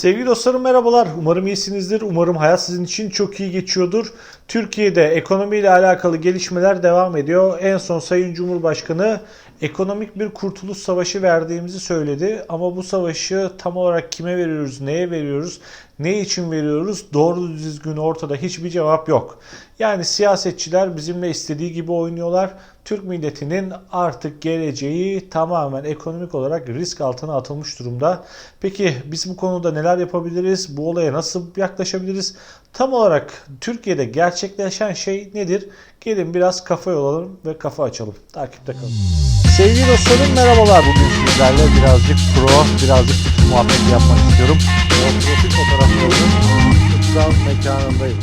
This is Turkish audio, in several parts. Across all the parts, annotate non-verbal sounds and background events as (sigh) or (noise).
Sevgili dostlarım merhabalar. Umarım iyisinizdir. Umarım hayat sizin için çok iyi geçiyordur. Türkiye'de ekonomiyle alakalı gelişmeler devam ediyor. En son Sayın Cumhurbaşkanı ekonomik bir kurtuluş savaşı verdiğimizi söyledi. Ama bu savaşı tam olarak kime veriyoruz, neye veriyoruz, ne için veriyoruz? Doğru düzgün ortada hiçbir cevap yok. Yani siyasetçiler bizimle istediği gibi oynuyorlar. Türk milletinin artık geleceği tamamen ekonomik olarak risk altına atılmış durumda. Peki biz bu konuda neler yapabiliriz? Bu olaya nasıl yaklaşabiliriz? Tam olarak Türkiye'de gerçekleşen şey nedir? Gelin biraz kafa yolalım ve kafa açalım. Takipte kalın. Sevgili dostlarım merhabalar. Bugün sizlerle birazcık pro, birazcık fikir muhabbeti yapmak istiyorum. Profil fotoğraflarının kutsal mekanındayım.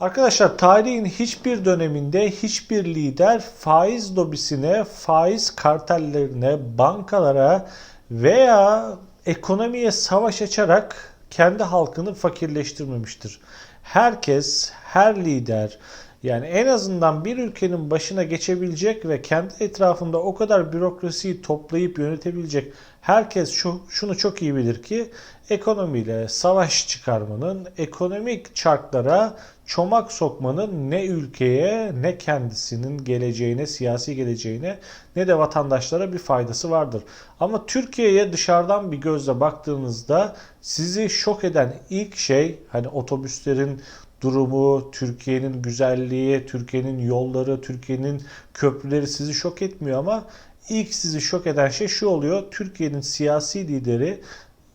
Arkadaşlar tarihin hiçbir döneminde hiçbir lider faiz lobisine, faiz kartellerine, bankalara veya ekonomiye savaş açarak kendi halkını fakirleştirmemiştir. Herkes, her lider yani en azından bir ülkenin başına geçebilecek ve kendi etrafında o kadar bürokrasiyi toplayıp yönetebilecek herkes şu, şunu çok iyi bilir ki ekonomiyle savaş çıkarmanın, ekonomik çarklara çomak sokmanın ne ülkeye ne kendisinin geleceğine, siyasi geleceğine ne de vatandaşlara bir faydası vardır. Ama Türkiye'ye dışarıdan bir gözle baktığınızda sizi şok eden ilk şey hani otobüslerin durumu, Türkiye'nin güzelliği, Türkiye'nin yolları, Türkiye'nin köprüleri sizi şok etmiyor ama ilk sizi şok eden şey şu oluyor. Türkiye'nin siyasi lideri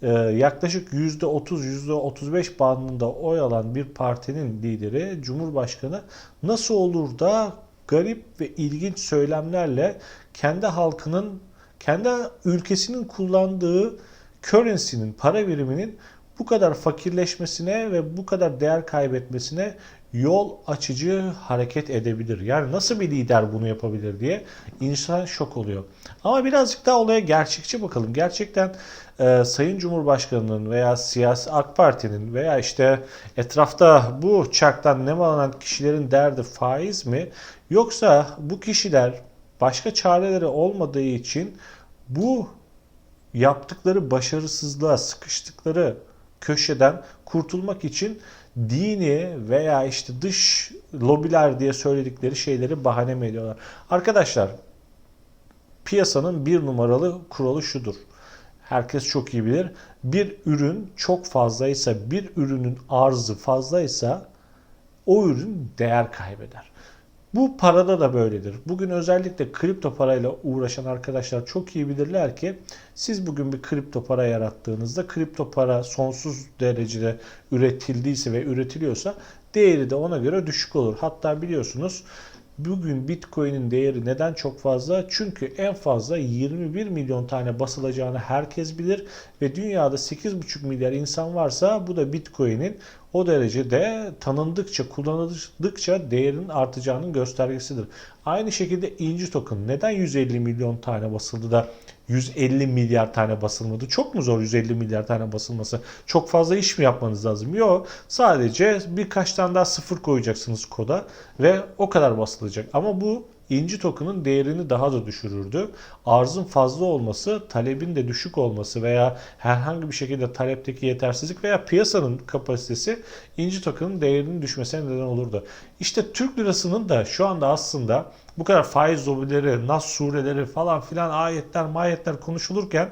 e, yaklaşık %30 %35 bandında oy alan bir partinin lideri Cumhurbaşkanı nasıl olur da garip ve ilginç söylemlerle kendi halkının kendi ülkesinin kullandığı currency'nin para biriminin bu kadar fakirleşmesine ve bu kadar değer kaybetmesine yol açıcı hareket edebilir. Yani nasıl bir lider bunu yapabilir diye insan şok oluyor. Ama birazcık daha olaya gerçekçi bakalım. Gerçekten e, Sayın Cumhurbaşkanı'nın veya siyasi AK Parti'nin veya işte etrafta bu çarktan nemalanan kişilerin derdi faiz mi? Yoksa bu kişiler başka çareleri olmadığı için bu yaptıkları başarısızlığa, sıkıştıkları köşeden kurtulmak için dini veya işte dış lobiler diye söyledikleri şeyleri bahane mi ediyorlar? Arkadaşlar piyasanın bir numaralı kuralı şudur. Herkes çok iyi bilir. Bir ürün çok fazlaysa, bir ürünün arzı fazlaysa o ürün değer kaybeder. Bu parada da böyledir. Bugün özellikle kripto parayla uğraşan arkadaşlar çok iyi bilirler ki siz bugün bir kripto para yarattığınızda kripto para sonsuz derecede üretildiyse ve üretiliyorsa değeri de ona göre düşük olur. Hatta biliyorsunuz Bugün Bitcoin'in değeri neden çok fazla? Çünkü en fazla 21 milyon tane basılacağını herkes bilir ve dünyada 8,5 milyar insan varsa bu da Bitcoin'in o derecede tanındıkça, kullanıldıkça değerinin artacağının göstergesidir. Aynı şekilde inci token neden 150 milyon tane basıldı da 150 milyar tane basılmadı? Çok mu zor 150 milyar tane basılması? Çok fazla iş mi yapmanız lazım? Yok. Sadece birkaç tane daha sıfır koyacaksınız koda ve o kadar basılacak. Ama bu inci token'ın değerini daha da düşürürdü. Arzın fazla olması, talebin de düşük olması veya herhangi bir şekilde talepteki yetersizlik veya piyasanın kapasitesi inci token'ın değerinin düşmesine neden olurdu. İşte Türk lirasının da şu anda aslında bu kadar faiz lobileri, nas sureleri falan filan ayetler mayetler konuşulurken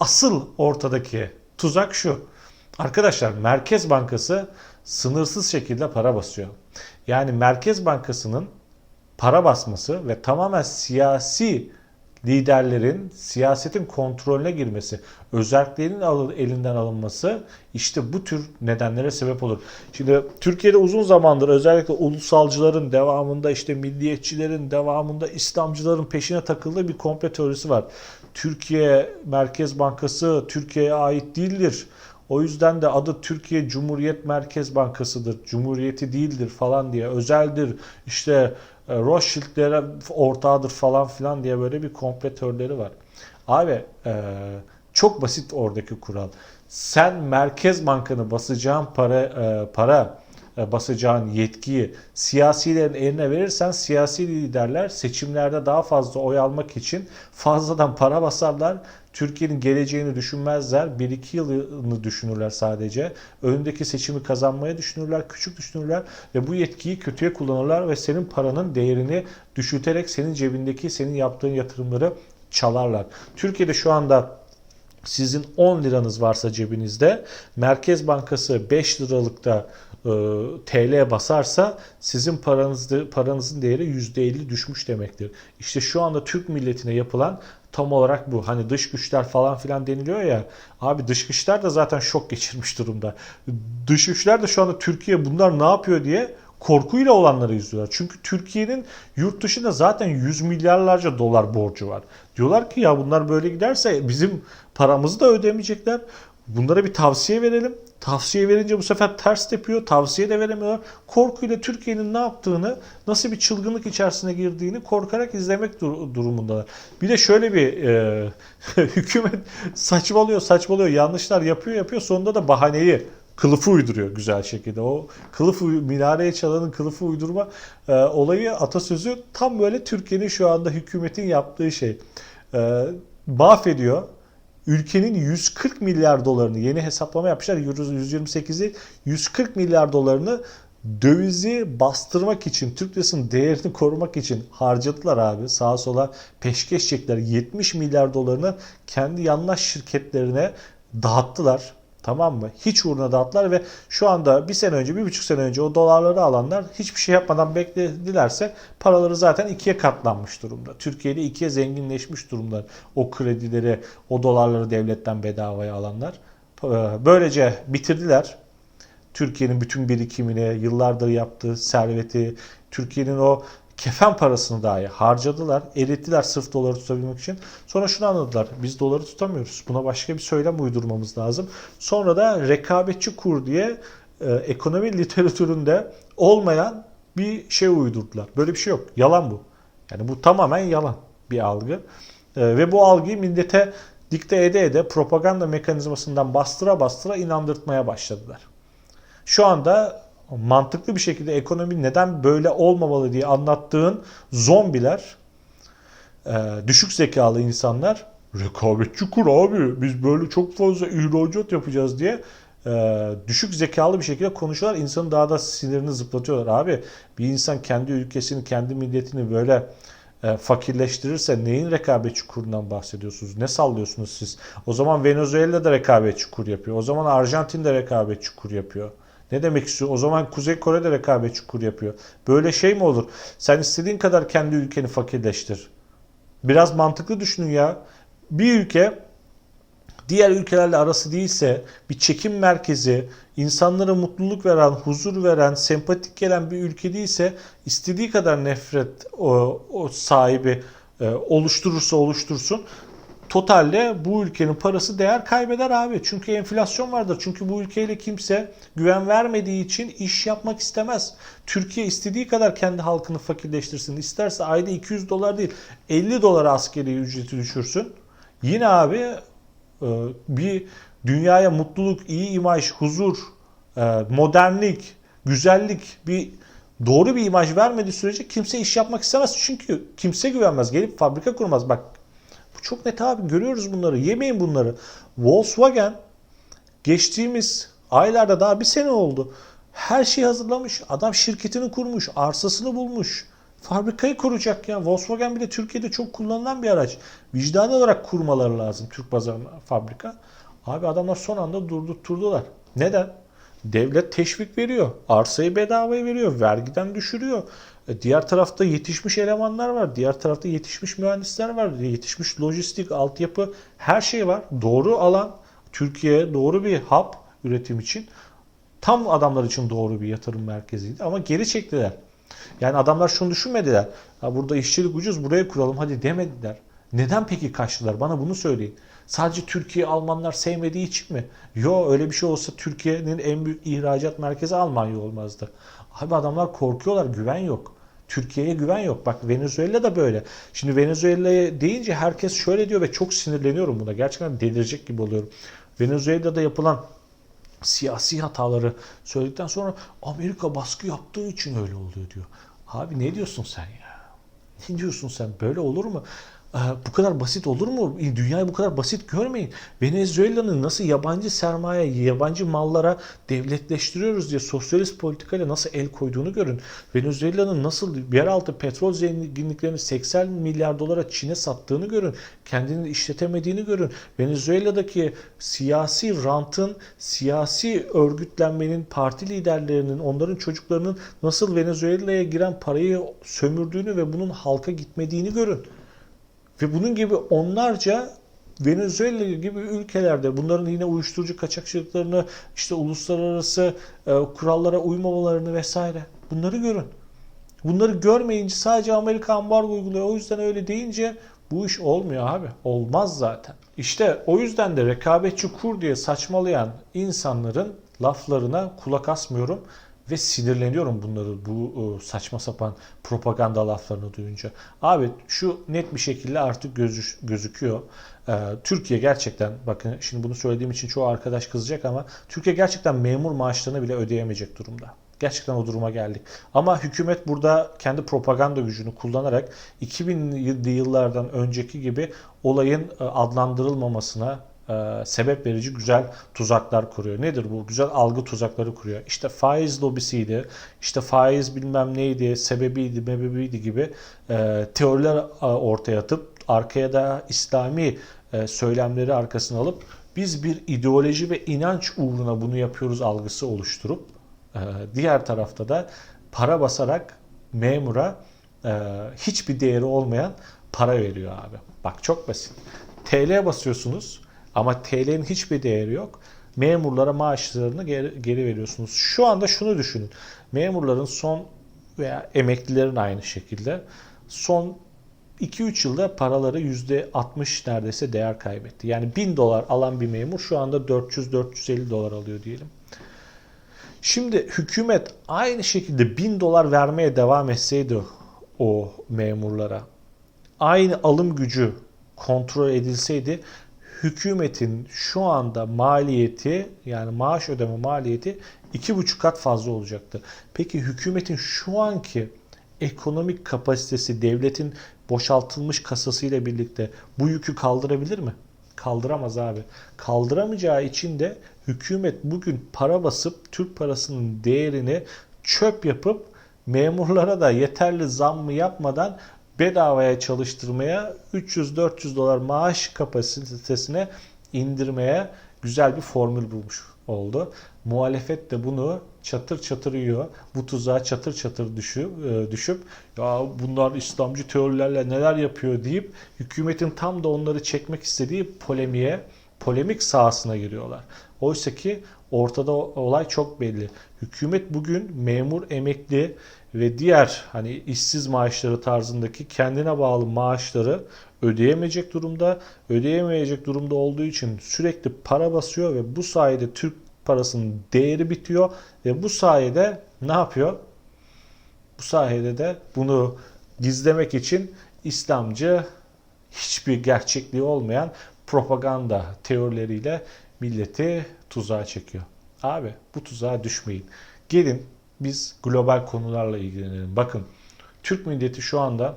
asıl ortadaki tuzak şu. Arkadaşlar Merkez Bankası sınırsız şekilde para basıyor. Yani Merkez Bankası'nın para basması ve tamamen siyasi liderlerin siyasetin kontrolüne girmesi, özelliklerinin elinden alınması işte bu tür nedenlere sebep olur. Şimdi Türkiye'de uzun zamandır özellikle ulusalcıların devamında işte milliyetçilerin devamında İslamcıların peşine takıldığı bir komple teorisi var. Türkiye Merkez Bankası Türkiye'ye ait değildir. O yüzden de adı Türkiye Cumhuriyet Merkez Bankası'dır. Cumhuriyeti değildir falan diye özeldir. İşte Rothschild'lere ortağıdır falan filan diye böyle bir kompletörleri var. Abi e, çok basit oradaki kural. Sen Merkez Bankanı basacağın para e, para e, basacağın yetkiyi siyasilerin eline verirsen siyasi liderler seçimlerde daha fazla oy almak için fazladan para basarlar. Türkiye'nin geleceğini düşünmezler. 1-2 yılını düşünürler sadece. Önündeki seçimi kazanmaya düşünürler, küçük düşünürler ve bu yetkiyi kötüye kullanırlar ve senin paranın değerini düşürterek senin cebindeki senin yaptığın yatırımları çalarlar. Türkiye'de şu anda sizin 10 liranız varsa cebinizde Merkez Bankası 5 liralıkta e, TL basarsa sizin paranızda, paranızın değeri %50 düşmüş demektir. İşte şu anda Türk milletine yapılan tam olarak bu. Hani dış güçler falan filan deniliyor ya. Abi dış güçler de zaten şok geçirmiş durumda. Dış güçler de şu anda Türkiye bunlar ne yapıyor diye korkuyla olanları izliyorlar. Çünkü Türkiye'nin yurt dışında zaten 100 milyarlarca dolar borcu var. Diyorlar ki ya bunlar böyle giderse bizim paramızı da ödemeyecekler. Bunlara bir tavsiye verelim. Tavsiye verince bu sefer ters tepiyor. Tavsiye de veremiyorlar. Korkuyla Türkiye'nin ne yaptığını, nasıl bir çılgınlık içerisine girdiğini korkarak izlemek dur- durumundalar. Bir de şöyle bir e, (laughs) hükümet saçmalıyor, saçmalıyor, yanlışlar yapıyor, yapıyor. Sonunda da bahaneyi kılıfı uyduruyor güzel şekilde. O kılıfı minareye çalanın kılıfı uydurma e, olayı atasözü tam böyle Türkiye'nin şu anda hükümetin yaptığı şey. E, mahvediyor. Ülkenin 140 milyar dolarını yeni hesaplama yapmışlar. 128'i 140 milyar dolarını dövizi bastırmak için, Türk lirasının değerini korumak için harcadılar abi. Sağa sola peşkeş çektiler. 70 milyar dolarını kendi yandaş şirketlerine dağıttılar. Tamam mı? Hiç uğruna dağıttılar ve şu anda bir sene önce, bir buçuk sene önce o dolarları alanlar hiçbir şey yapmadan bekledilerse paraları zaten ikiye katlanmış durumda. Türkiye'de ikiye zenginleşmiş durumda. O kredileri, o dolarları devletten bedavaya alanlar. Böylece bitirdiler. Türkiye'nin bütün birikimini, yıllardır yaptığı serveti, Türkiye'nin o kefen parasını dahi harcadılar, erittiler sırf doları tutabilmek için. Sonra şunu anladılar, biz doları tutamıyoruz. Buna başka bir söylem uydurmamız lazım. Sonra da rekabetçi kur diye e, ekonomi literatüründe olmayan bir şey uydurdular. Böyle bir şey yok. Yalan bu. Yani bu tamamen yalan bir algı. E, ve bu algıyı millete dikte ede ede propaganda mekanizmasından bastıra bastıra inandırtmaya başladılar. Şu anda mantıklı bir şekilde ekonomi neden böyle olmamalı diye anlattığın zombiler, e, düşük zekalı insanlar rekabetçi kur abi biz böyle çok fazla ihracat yapacağız diye e, düşük zekalı bir şekilde konuşuyorlar. İnsanın daha da sinirini zıplatıyorlar. Abi bir insan kendi ülkesini, kendi milletini böyle e, fakirleştirirse neyin rekabetçi kurundan bahsediyorsunuz? Ne sallıyorsunuz siz? O zaman Venezuela da rekabetçi kur yapıyor. O zaman Arjantin de rekabetçi kur yapıyor. Ne demek istiyor? O zaman Kuzey Kore de rekabetçi kur yapıyor. Böyle şey mi olur? Sen istediğin kadar kendi ülkeni fakirleştir. Biraz mantıklı düşünün ya. Bir ülke diğer ülkelerle arası değilse bir çekim merkezi, insanlara mutluluk veren, huzur veren, sempatik gelen bir ülke değilse istediği kadar nefret o, o sahibi e, oluşturursa oluştursun totalde bu ülkenin parası değer kaybeder abi. Çünkü enflasyon vardır. Çünkü bu ülkeyle kimse güven vermediği için iş yapmak istemez. Türkiye istediği kadar kendi halkını fakirleştirsin. İsterse ayda 200 dolar değil 50 dolara askeri ücreti düşürsün. Yine abi e, bir dünyaya mutluluk, iyi imaj, huzur, e, modernlik, güzellik bir doğru bir imaj vermediği sürece kimse iş yapmak istemez. Çünkü kimse güvenmez. Gelip fabrika kurmaz. Bak çok net abi. Görüyoruz bunları. Yemeyin bunları. Volkswagen geçtiğimiz aylarda daha bir sene oldu. Her şeyi hazırlamış. Adam şirketini kurmuş. Arsasını bulmuş. Fabrikayı kuracak ya. Volkswagen bile Türkiye'de çok kullanılan bir araç. Vicdani olarak kurmaları lazım Türk pazarına fabrika. Abi adamlar son anda durdurtturdular. Neden? Devlet teşvik veriyor. Arsayı bedavaya veriyor. Vergiden düşürüyor. E, diğer tarafta yetişmiş elemanlar var. Diğer tarafta yetişmiş mühendisler var. Yetişmiş lojistik, altyapı her şey var. Doğru alan Türkiye doğru bir hub üretim için. Tam adamlar için doğru bir yatırım merkeziydi ama geri çektiler. Yani adamlar şunu düşünmediler. Ha burada işçilik ucuz buraya kuralım hadi demediler. Neden peki kaçtılar? Bana bunu söyleyin. Sadece Türkiye Almanlar sevmediği için mi? Yo öyle bir şey olsa Türkiye'nin en büyük ihracat merkezi Almanya olmazdı. Abi adamlar korkuyorlar, güven yok. Türkiye'ye güven yok. Bak Venezuela da böyle. Şimdi Venezuela'ya deyince herkes şöyle diyor ve çok sinirleniyorum buna. Gerçekten delirecek gibi oluyorum. Venezuela'da yapılan siyasi hataları söyledikten sonra Amerika baskı yaptığı için öyle oluyor diyor. Abi ne diyorsun sen ya? Ne diyorsun sen? Böyle olur mu? Ee, Bu kadar basit olur mu? Dünyayı bu kadar basit görmeyin. Venezuela'nın nasıl yabancı sermaye, yabancı mallara devletleştiriyoruz diye sosyalist politikayla nasıl el koyduğunu görün. Venezuela'nın nasıl yeraltı petrol zenginliklerini 80 milyar dolara Çin'e sattığını görün. Kendini işletemediğini görün. Venezuela'daki siyasi rantın, siyasi örgütlenmenin, parti liderlerinin, onların çocuklarının nasıl Venezuela'ya giren parayı sömürdüğünü ve bunun halka gitmediğini görün. Ve bunun gibi onlarca Venezuela gibi ülkelerde bunların yine uyuşturucu kaçakçılıklarını, işte uluslararası e, kurallara uymamalarını vesaire bunları görün. Bunları görmeyince sadece Amerika ambargo uyguluyor. O yüzden öyle deyince bu iş olmuyor abi. Olmaz zaten. İşte o yüzden de rekabetçi kur diye saçmalayan insanların laflarına kulak asmıyorum ve sinirleniyorum bunları bu e, saçma sapan propaganda laflarını duyunca. Abi şu net bir şekilde artık gözü, gözüküyor. Ee, Türkiye gerçekten bakın şimdi bunu söylediğim için çoğu arkadaş kızacak ama Türkiye gerçekten memur maaşlarını bile ödeyemeyecek durumda. Gerçekten o duruma geldik. Ama hükümet burada kendi propaganda gücünü kullanarak 2000'li yıllardan önceki gibi olayın e, adlandırılmamasına e, sebep verici güzel tuzaklar kuruyor. Nedir bu? Güzel algı tuzakları kuruyor. İşte faiz lobisiydi, işte faiz bilmem neydi, sebebiydi, mebebiydi gibi e, teoriler e, ortaya atıp arkaya da İslami e, söylemleri arkasına alıp biz bir ideoloji ve inanç uğruna bunu yapıyoruz algısı oluşturup e, diğer tarafta da para basarak memura e, hiçbir değeri olmayan para veriyor abi. Bak çok basit. TL basıyorsunuz ama TL'nin hiçbir değeri yok. Memurlara maaşlarını geri, geri veriyorsunuz. Şu anda şunu düşünün. Memurların son veya emeklilerin aynı şekilde son 2-3 yılda paraları %60 neredeyse değer kaybetti. Yani 1000 dolar alan bir memur şu anda 400-450 dolar alıyor diyelim. Şimdi hükümet aynı şekilde 1000 dolar vermeye devam etseydi o memurlara, aynı alım gücü kontrol edilseydi hükümetin şu anda maliyeti yani maaş ödeme maliyeti iki buçuk kat fazla olacaktı. Peki hükümetin şu anki ekonomik kapasitesi devletin boşaltılmış kasasıyla birlikte bu yükü kaldırabilir mi? Kaldıramaz abi. Kaldıramayacağı için de hükümet bugün para basıp Türk parasının değerini çöp yapıp memurlara da yeterli zammı yapmadan bedavaya çalıştırmaya 300-400 dolar maaş kapasitesine indirmeye güzel bir formül bulmuş oldu. Muhalefet de bunu çatır çatır yiyor. Bu tuzağa çatır çatır düşüp, düşüp ya bunlar İslamcı teorilerle neler yapıyor deyip hükümetin tam da onları çekmek istediği polemiğe, polemik sahasına giriyorlar. Oysa ki ortada olay çok belli. Hükümet bugün memur, emekli ve diğer hani işsiz maaşları tarzındaki kendine bağlı maaşları ödeyemeyecek durumda. Ödeyemeyecek durumda olduğu için sürekli para basıyor ve bu sayede Türk parasının değeri bitiyor ve bu sayede ne yapıyor? Bu sayede de bunu gizlemek için İslamcı hiçbir gerçekliği olmayan propaganda teorileriyle milleti tuzağa çekiyor. Abi bu tuzağa düşmeyin. Gelin biz global konularla ilgilenelim. Bakın Türk milleti şu anda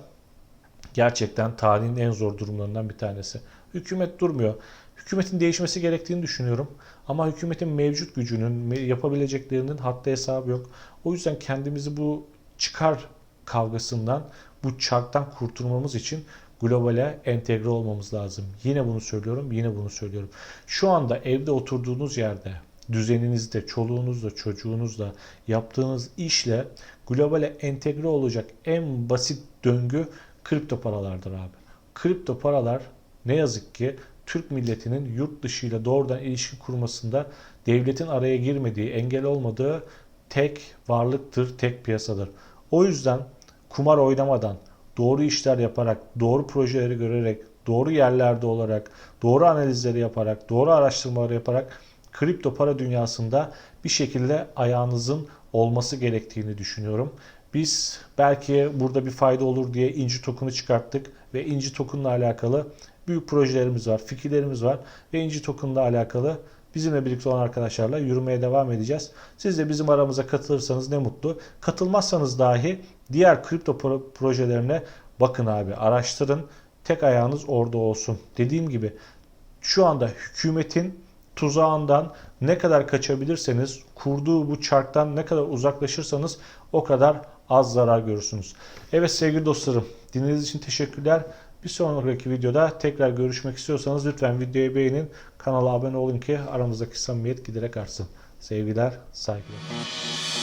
gerçekten tarihin en zor durumlarından bir tanesi. Hükümet durmuyor. Hükümetin değişmesi gerektiğini düşünüyorum. Ama hükümetin mevcut gücünün, yapabileceklerinin hatta hesabı yok. O yüzden kendimizi bu çıkar kavgasından, bu çarktan kurtulmamız için globale entegre olmamız lazım. Yine bunu söylüyorum, yine bunu söylüyorum. Şu anda evde oturduğunuz yerde, düzeninizde, çoluğunuzla, çocuğunuzla, yaptığınız işle globale entegre olacak en basit döngü kripto paralardır abi. Kripto paralar ne yazık ki Türk milletinin yurt dışıyla doğrudan ilişki kurmasında devletin araya girmediği, engel olmadığı tek varlıktır, tek piyasadır. O yüzden kumar oynamadan, doğru işler yaparak, doğru projeleri görerek, doğru yerlerde olarak, doğru analizleri yaparak, doğru araştırmaları yaparak kripto para dünyasında bir şekilde ayağınızın olması gerektiğini düşünüyorum. Biz belki burada bir fayda olur diye inci token'u çıkarttık ve inci token'la alakalı büyük projelerimiz var, fikirlerimiz var ve inci token'la alakalı bizimle birlikte olan arkadaşlarla yürümeye devam edeceğiz. Siz de bizim aramıza katılırsanız ne mutlu. Katılmazsanız dahi diğer kripto projelerine bakın abi, araştırın tek ayağınız orada olsun. Dediğim gibi şu anda hükümetin tuzağından ne kadar kaçabilirseniz, kurduğu bu çarktan ne kadar uzaklaşırsanız o kadar az zarar görürsünüz. Evet sevgili dostlarım, dinlediğiniz için teşekkürler. Bir sonraki videoda tekrar görüşmek istiyorsanız lütfen videoyu beğenin, kanala abone olun ki aramızdaki samimiyet giderek artsın. Sevgiler, saygılar.